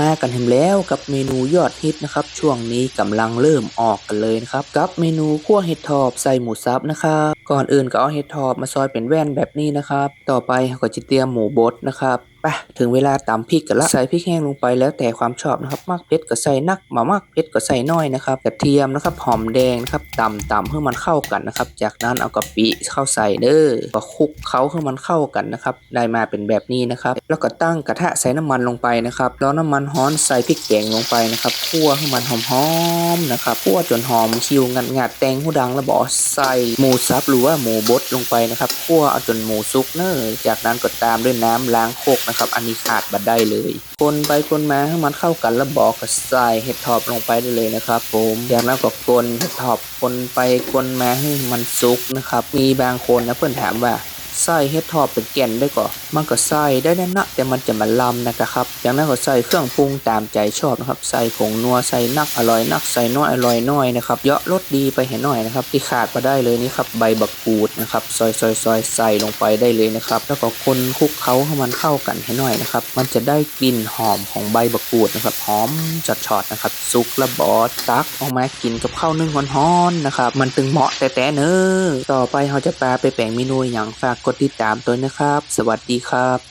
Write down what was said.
มากันถึงแล้วกับเมนูยอดฮิตนะครับ ช่วงนี้กำลังเริ่มออกกันเลยนะครับ กับเมนูคั่วเห็ดทอบใส่หมูสับนะครับก่อนอื่นก็เอาเห็ดทอบมาซอยเป็นแว่นแบบนี้นะครับ ต่อไปก็จะเตรียมหมูบดนะครับ ไปถึงเวลาตำพริกกันละใส่พริกแห้งลงไปแล้วแต่ความชอบนะครับมากเผ็ดก็ใส่นักมามากเผ็ดก็ใส่น้อยนะครับกระเทียมนะครับหอมแดงนะครับตำตำให้มันเข้ากันนะครับ จากนั้นเอากะปิเข้าใส่เด้อก็คลุกเคล้าให้มันเข้ากันนะครับ ได้มาเป็นแบบนี้นะครับ แล้วก็ตั้งกระทะใส่น้ำมันลงไปนะครับแล้วน้ำมันฮ้อนใส่พริกแกงลงไปนะครับคั่วให้มันหอมๆนะครับคั่วจนหอมคิวงัดงัดแตงหูดังแล้วบอกใส่หมูสับหรือว่าหมูบดลงไปนะครับคั่วเอาจนหมูสุกเนอจากนั้นก็ตามด้วยน้ำล้างโคกนะครับ อันนี้ขาดบัดได้เลย คนไปคนมาให้มันเข้ากันแล้วบอกก็ใส่เห็ดทอบลงไปได้เลยนะครับ ผมจากนั้นก็คนเห็ดทอบคนไปคนมาให้มันสุกนะครับ มีบางคนนะเพื่อนถามว่า ใส่เห็ดทอบเป็นแก่นได้ก่อมันก็ใส่ได้แน่นะแต่มันจะมาลำนะครับจากนั้นก็ใส่เครื่องปรุงตามใจชอบนะครับ ใส่ผงนัวใส่นักอร่อยนักใส่น้อยอร่อยน้อยนะครับเยาะรสดีไปเห็นหน่อยนะครับที่ขาดมาได้เลยนี่ครับใบบักกูดนะครับซอยซอยซอยใส่ลงไปได้เลยนะครับแล้วก็คนคลุกเคล้าให้มันเข้ากันให้หน่อยนะครับมันจะได้กลิ่นหอมของใบบักกูดนะครับหอมจัดชอดนะครับซุกและบอสตักออกมากินกับข้าวนึ่งฮ้อนๆนะครับมันตึงเหมาะแต่แต่เนอต่อไปเราจะปลาไปแปลงเมนูอย่างฝากกดติดตามตัวนะครับ สวัสดีครับ